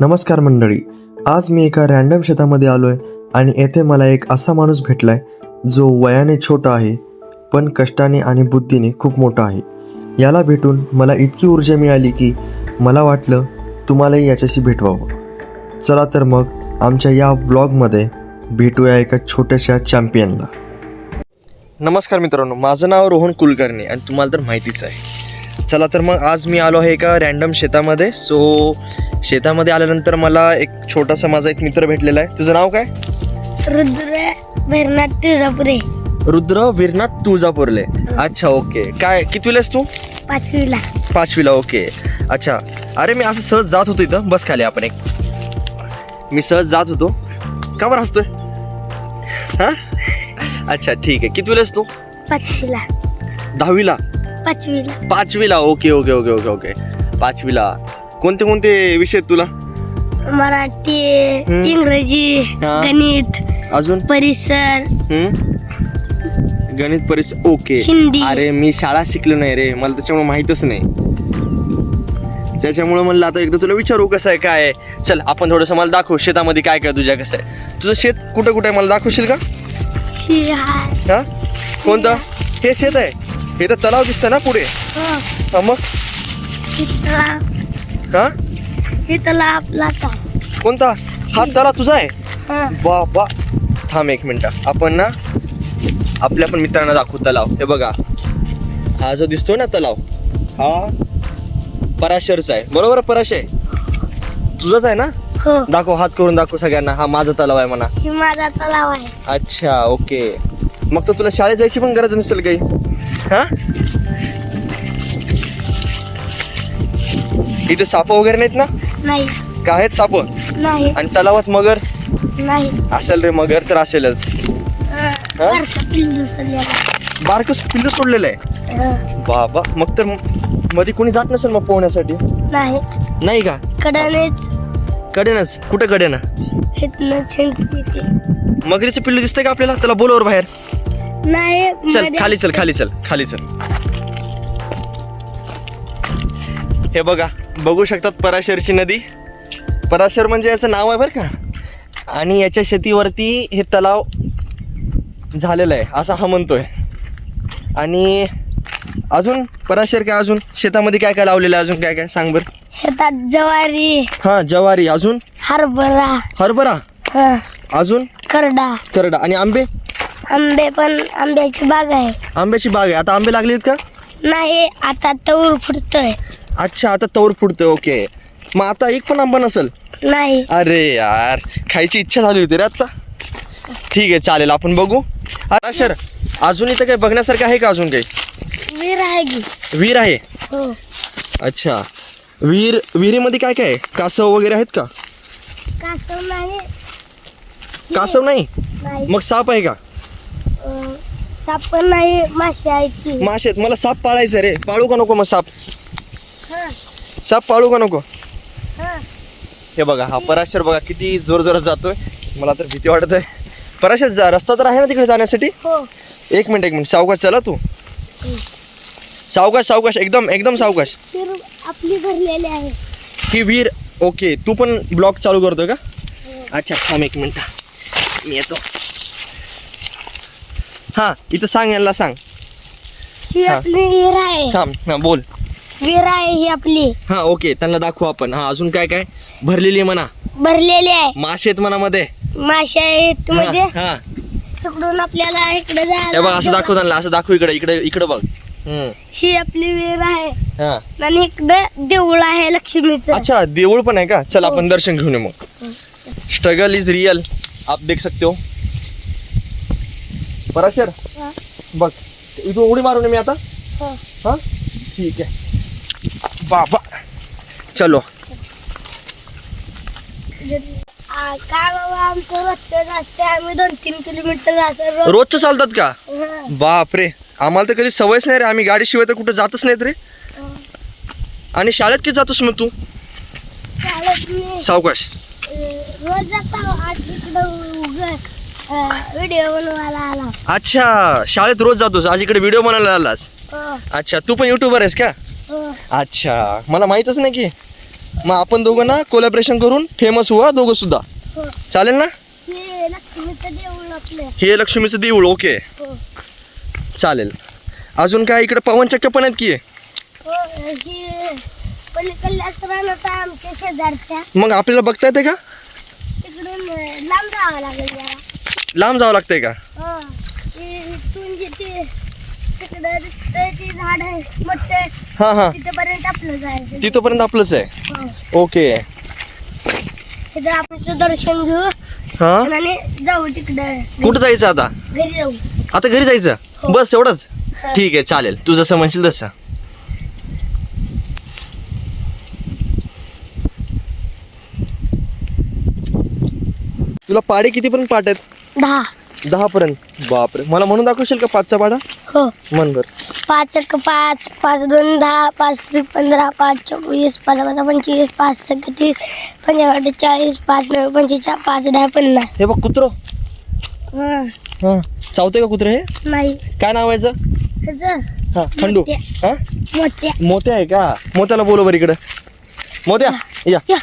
नमस्कार मंडळी आज मी एका रॅन्डम शेतामध्ये आलोय आणि येथे मला एक असा माणूस भेटलाय जो वयाने छोटा आहे पण कष्टाने आणि बुद्धीने खूप मोठा आहे. याला भेटून मला इतकी ऊर्जा मिळाली की मला वाटलं तुम्हालाही याच्याशी भेटवावं. चला तर मग आमच्या या ब्लॉगमध्ये भेटूया एका छोट्याशा चॅम्पियनला नमस्कार मित्रांनो माझं नाव रोहन कुलकर्णी आणि तुम्हाला तर माहितीच आहे. चला तर मग आज मी आलो आहे एका रॅन्डम शेतामध्ये. सो शेतामध्ये आल्यानंतर मला एक छोटासा माझा एक मित्र भेटलेला आहे. तुझं नाव काय? रुद्र भैरनाथ तुळजापुरे. रुद्र वीरनाथ तुळजापूरले. अच्छा ओके काय कितवीलास तू? पाचवीला. पाचवीला ओके अच्छा. अरे मी असं सहज जात होतो इथं. बस खाली आपण एक. मी सहज जात होतो. का बरं हसतोय? हां? अच्छा ठीक आहे. कितवीलास तू? पाचवीला. दहावीला. पाचवीला. पाचवीला? Okay okay okay okay okay. पाचवीला. कोणते कोणते विषय आहेत तुला? मराठी हम्म. इंग्रजी हा. गणित अजून? परिसर. हम्म? गणित परिसर. ओके. हिंदी. अरे मी शाळा शिकलो नाही रे. मला त्याच्यामुळे माहीतच नाही. त्याच्यामुळे म्हणलं आता एकदा तुला विचारू कसं आहे काय आहे? चल आपण थोडंसं मला दाखव शेतामध्ये काय काय तुझ्या कसं आहे. तुझं शेत कुठं कुठं आहे? मला दाखवशील का? ही हाय. हा? कोणतं? हे शेत आहे. हे तर तलाव दिसतं ना पुढे. हो. मग? हा? आपला कोणता? हा तलाव तुझा आहे? हा. बाबा थांब एक मिनटं. आपण ना आपल्या पण मित्रांना दाखवू तलाव. हे बघा. हा जो दिसतोय ना तलाव हा पराशरचा आहे. बरोबर आहे, पराश आहे? तुझाच आहे ना? हो. दाखव हात करून दाखव सगळ्यांना. हा माझा तलाव आहे म्हणा. ही माझा तलाव आहे. अच्छा ओके. मग तर तुला शाळेत जायची पण गरज नसेल काही? हा? इथे साप वगैरे नाहीत ना? नाही. का आहेत साप? नाही. आणि तलावात मगर? नाही. असेल रे मगर तर असेलच. बारकस पिल्लू सोडलेलं आहे. बाबा मग तर मध्ये कोणी जात नसेल मग पोहण्यासाठी? नाही. नाही का? कडानेच कडेनच कुठं कडेनं मगरीचं पिल्लू दिसतंय का आपल्याला? त्याला बोलवर बाहेर. नाही चलमध्ये खाली चल खाली चल खाली चल. हे बघा बघू शकतात पराशरची नदी. पराशर म्हणजे याचं नाव आहे बरं का. आणि याच्या शेतीवरती हे तलाव झालेलं आहे असा हा म्हणतोय. आणि अजून पराशर काय अजून? शेतामध्ये काय काय लावलेलं आहे अजून? काय काय? सांग बरं. शेतात ज्वारी हां ज्वारी. अजून? हरभरा हरभरा? हं, अजून? करडा. करडा. आणि आंबे? आंबे पण आंब्याची बाग आहे. आंब्याची बाग आहे. आता आंबे लागलेत का? नाही आता तऊर फुटतोय. अच्छा आता तौर फुटतोय ओके. मग आता एक पण आंबा नसेल? नाही. अरे यार खायची इच्छा झाली होती रे आता. ठीक आहे चालेल आपण बघू. अरे सर अजून इथं काही बघण्यासारखं आहे का अजून काही? विहीर आहे की? विहीर आहे? हो. अच्छा. विहीर विहिरीमध्ये काय काय आहे? कासव वगैरे आहेत का? कासव नाही. कासव नाही? नाही. मग साप आहे का? साप पण नाही मासे आहेत मासे आहेत. मला साप पाळायचं रे. पाळू का नको मग साप? हं, साप पाळू का नको? हं. हे बघा हा पराशर बघा किती जोर जोरात जातोय. मला तर भीती वाटत आहे. पराशर जा रस्ता तर आहे ना तिकडे जाण्यासाठी? हो. एक मिनिट एक मिनिट. सावकाश चला तू. सावकाश सावकाश. एकदम एकदम सावकाश. आपली भरलेली आहे. ही विहीर ओके. तू पण ब्लॉग चालू करतोय का? अच्छा थांब एक मिनिट. मी येतो. हां इथं सांग यांना सांग. ही हा. आपली विहीर आहे. थांब हां बोल. विहीर आहे ही आपली. हां ओके त्यांना दाखवू आपण. हां अजून काय काय? भरलेली आहे म्हणा. भरलेली आहे. आहेत मनामध्ये. मासे आहेत मध्ये हां. तिकडून आपल्याला इकडे हे बघ असं दाखव त्यांना असं दाखव इकडे इकडे इकडे बघ. हम्म. ही आपली विहीर आहे. हां. आणि इकडे देऊळ आहे लक्ष्मीचं. अच्छा देऊळ पण आहे का? चल आपण दर्शन घेऊन येऊ मग. स्ट्रगल इज रियल आप देख सकते हो. पराशर हा. बघ इथून उडी मारून मी आता. हो. हा? ठीक आहे. बाबा. चलो. आ, काय बाबा आमचं रोजचं रस्ते आम्ही दोन तीन किलोमीटर असं रोज रोजचं चालतात का? हं, बापरे. आम्हाला तर कधी सवयच नाही रे आम्ही गाडीशिवाय तर कुठं जातच नाहीत रे. हं. आणि शाळेत किती जातोस मग तू? चालत मी सावकाश. अं, रोज जातो इकडं उघड. व्हिडिओ बनवायला आला. अच्छा शाळेत रोज जातोस. आज इकडे व्हिडिओ बनायला आलास. हो, अच्छा तू पण युट्यूबर आहेस का? हो. अच्छा मला माहीतच नाही की. मग आपण दोघं ना कोलॅबरेशन करून फेमस हुआ दोघं सुद्धा. हो. चालेल ना? हे लक्ष्मीचं देऊळ आपलं. हे लक्ष्मीचं देऊळ ओके हो. चालेल. अजून काय इकडे पवनचक्क्या पण आहेत की? हो ही पलीकडल्या रानाचा आमच्या शेजारच्या. मग आपल्याला बघता येते का? तिकडून अं, लांब जावं लागेल जरा. लांब जावं लागतंय का? हो हां तिथपर्यंत आपलंच आहे? हो. ओके. दर्शन घेऊ. हां? आणि जाऊ तिकडं. कुठं जायचं आता? घरी जाऊ. आता घरी जायचं? हो. बस एवढंच. ठीक आहे चालेल. तू जसं म्हणशील तसं. तुला पाडे कितीपर्यंत पाट आहेत? दहा. दहा पर्यंत बापरे. मला म्हणून दाखवशील का पाचचा पाडा? हो. मन बर. पाच एक पाच पाच दोन दहा पाच त्रिक पंधरा पाच चौक वीस पाच पाच पंचवीस पाच सत्तर तीस चाळीस पाच नऊ पंचेचाळीस पाच दहा पन्नास. हे बघ कुत्र. हं, हा. चावते का कुत्र हे? नाही. काय नाव आहे याचं? हा खंडू. मोत्या. हा? मोठ्या मोत्या आहे का? मोत्याला बोलव बरं इकडं. मोत्या या. या.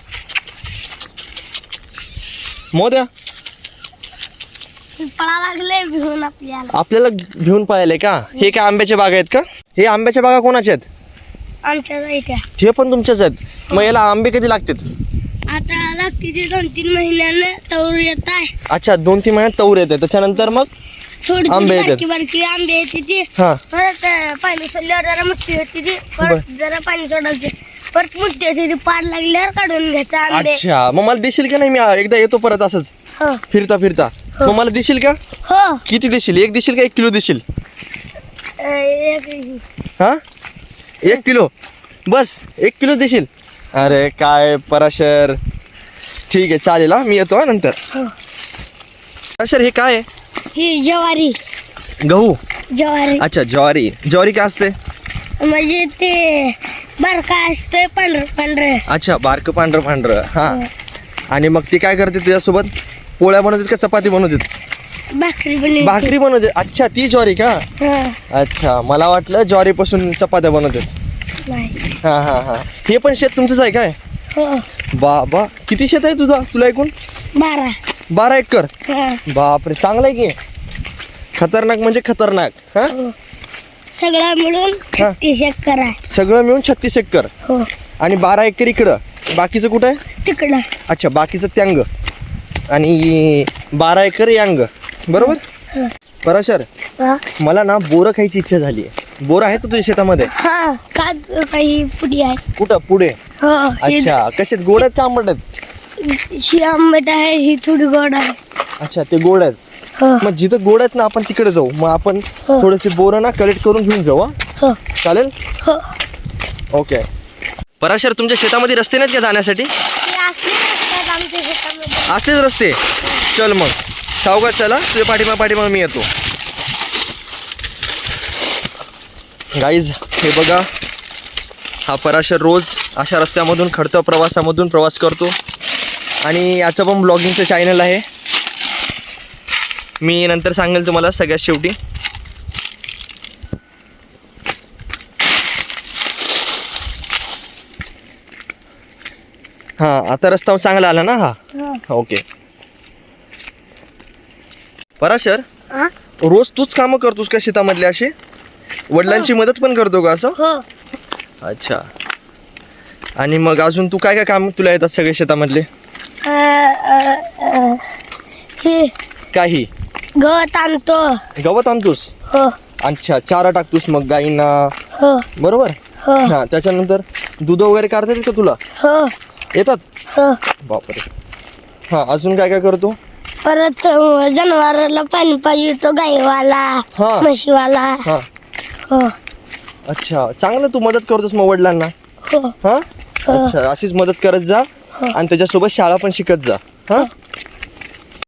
पळा लागले भिवून आपल्याला. आपल्याला घेऊन पाहिले का? हे काय आंब्याच्या बागा आहेत का? हे आंब्याच्या बागा कोणाच्या आहेत? आमच्या हे पण तुमच्याच आहेत. मग याला आंबे कधी लागतात? आता लागते ते दोन तीन महिन्यानं तवर येत आहे. अच्छा दोन तीन महिन्यात तौर येते. त्याच्यानंतर मग थोडी आंबे थोडी येतात. बारकी बारकी आंबे येते ती. हा. परत अं, पाणी सोडल्यावर जरा मोठी होती ती. परत जरा पाणी सोडायचे. परत पाड लागल्यावर काढून घ्यायचं आंबे. अच्छा मग मला दिशील का नाही? मी एकदा येतो परत असंच. हो. फिरता फिरता. मग मला दिशील का? हो. किती देशील? एक देशील का एक किलो देशील? अं, एक- हा? एक किलो? बस एक किलो देशील. अरे काय पराशर. ठीक आहे चालेल हा. मी येतो हा नंतर. हो. पराशर हे काय आहे? ही ज्वारी. गहू. ज्वारी. अच्छा ज्वारी. ज्वारी काय असते? म्हणजे ते बारका असतंय पांढरं पांढरं. अच्छा बारकं पांढरं पांढरं. हा. आणि मग ती काय करते तुझ्यासोबत? पोळ्या बनवतात का चपाती बनवतात भाकरी बनवते. भाकरी बनवते? अच्छा ती ज्वारी का? हा. अच्छा मला वाटलं ज्वारीपासून चपात्या बनवतात नाही. हां हां हां. हे पण शेत तुमचंच आहे काय? हो. बाबा किती शेत आहे तुझा तुला ऐकून बारा. बारा एकर? हा. बापरे चांगलं आहे की. खतरनाक म्हणजे खतरनाक हा? हो. सगळं मिळून छत्तीस एकर आहे. सगळं मिळून छत्तीस एकर. हो. आणि बारा एकर इकडं. बाकीचं कुठं आहे? तिकडं. अच्छा बाकीचं त्यांग. आणि बारा एकर यांग. बरोबर? हं. पराशर हा. मला ना बोरं खायची इच्छा झाली आहे. बोरं आहे तुझ्या शेतामध्ये? हा का काही पुडी आहे. कुठं? पुढे? हो ही- अच्छा कशात? गोड आहेत का आंबट आहेत? ही आंबट आहे ही थोडी गोड आहे. अच्छा ते गोड आहेत. मग जिथं गोड आहेत ना आपण तिकडे जाऊ. मग आपण. थोडेसे बोरं ना कलेक्ट करून घेऊन जाऊ हा. चालेल? हो. ओके पराशर तुमच्या शेतामध्ये रस्ते नाहीत का जाण्यासाठी? असलेच रस्ते चल मग. सावकाश चला. तुझ्या पाठीमा पाठीमाग मी येतो. गाईज हे बघा. हा पराशर रोज अशा रस्त्यामधून खडतं प्रवासामधून प्रवास करतो. आणि याचं पण ब्लॉगिंगचं चॅनल आहे. मी नंतर सांगेल तुम्हाला सगळ्यात शेवटी. हां आता रस्ता चांगला आला ना हा? हो. ओके. पराशर हा? रोज तूच कामं करतोस का शेतामधले असे? वडिलांची मदत पण करतो का असं? हो. अच्छा. आणि मग अजून तू काय काय काम तुला येतात सगळे शेतामधले? हे. काही. गवत आणतो. गवत आणतोस? हो. अच्छा चारा टाकतोस मग गाईंना? हो. बरोबर? हो. हा त्याच्यानंतर दूध वगैरे काढता येतात का तुला? हो. येतात? हो. बापरे. हा अजून काय काय करतो? परत अ, जनावराला पाणी पाहिजे तो गाईवाला हा. म्हशीवाला. हा. हो. अच्छा चांगलं तू मदत करतोस मग वडिलांना? हो. अच्छा अशीच मदत करत जा. आणि त्याच्यासोबत शाळा पण शिकत जा. हा.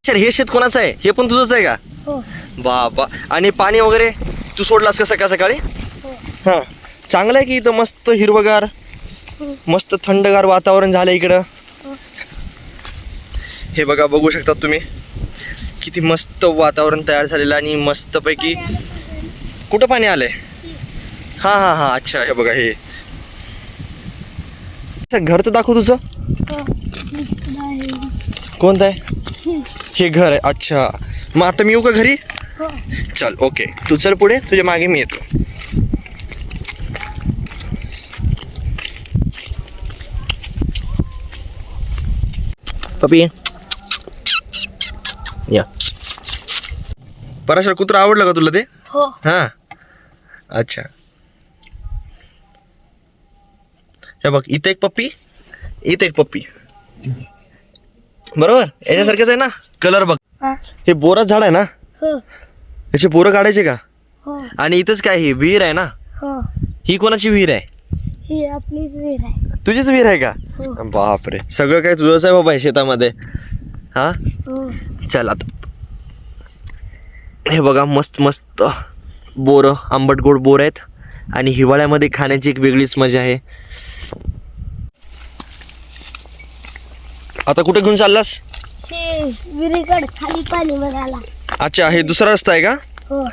सर हे शेत कोणाचं आहे? हे पण तुझंच आहे का? हो. बाबा. आणि पाणी वगैरे तू सोडलास का सकाळ सकाळी? हो. हां. चांगलं आहे की इथं मस्त हिरवगार मस्त थंडगार वातावरण झालं इकडं? हे. बघा बघू शकता तुम्ही. किती मस्त वातावरण तयार झालेलं आणि मस्तपैकी कुठं पाणी आलंय? हां हां हां. अच्छा हे बघा हे. अच्छा, घर तर दाखव तुझं. हो. कोणतं आहे? हे घर आहे. अच्छा. मग आता मी येऊ का घरी? हो. चल ओके तू चल पुढे. तुझ्या मागे मी येतो. पपी या. पराशर कुत्र आवडलं का तुला ते? हो. हां. अच्छा. हे बघ इथे एक पप्पी इथे एक पप्पी. बरोबर? याच्यासारखेच आहे ना? कलर बघ. हा. हे बोराच झाड आहे ना? हो. याचे बोरं काढायचे का? हो. आणि इथंच काय ही विहीर आहे ना? हो. ही कोणाची विहीर आहे? ही आपलीच विहीर आहे. तुझीच विहीर आहे का? हो. बापरे. सगळं काय तुझंच आहे बाबा हे शेतामध्ये. हा? हो. चल आता. हे बघा मस्त मस्त बोरं आंबट गोड बोर आहेत. आणि हिवाळ्यामध्ये खाण्याची एक वेगळीच मजा आहे. आता कुठे घेऊन चाललास? ते विहिरीकड खाली पाणी बघायला. अच्छा हे दुसरा रस्ता आहे का? हो.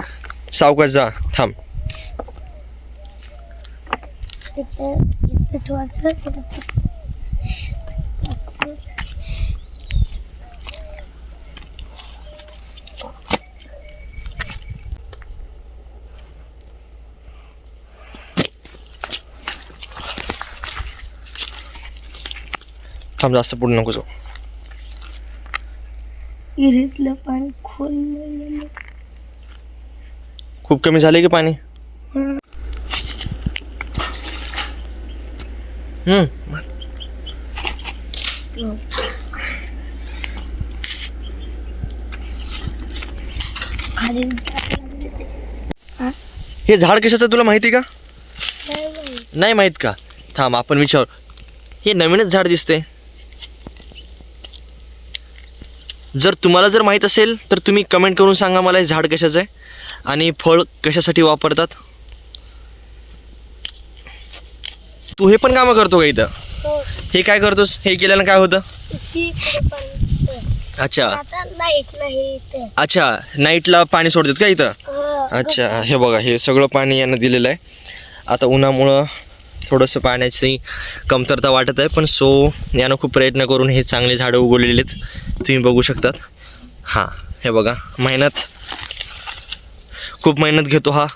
सावकाश जा थांब. तिथं इथं ठेवायचं इथं ठेव- थांब जास्त पुढे नको जाऊ. विहिरीतलं पाणी खोल खूप कमी झाले की पाणी? हं. हम्म. हे झाड कशाचं तुला माहिती का? नाही माहीत. नाही माहीत का? थांब आपण विचार. हे नवीनच झाड दिसते जर तुम्हाला जर माहीत असेल तर तुम्ही कमेंट करून सांगा मला हे झाड कशाचं आहे आणि फळ कशासाठी वापरतात. तू हे पण कामं करतो का इथं? हो. हे काय करतोस? हे केल्यानं काय होतं? अच्छा. अच्छा नाईटला पाणी सोडतात का इथं? हो. अच्छा हे बघा हे सगळं पाणी यांना दिलेलं आहे. आता उन्हामुळं थोडंसं पाण्याची कमतरता वाटत आहे पण सो यानं खूप प्रयत्न करून हे चांगले झाडं उगवलेले आहेत. तुम्ही बघू शकतात. हां हे बघा मेहनत. खूप मेहनत घेतो हा.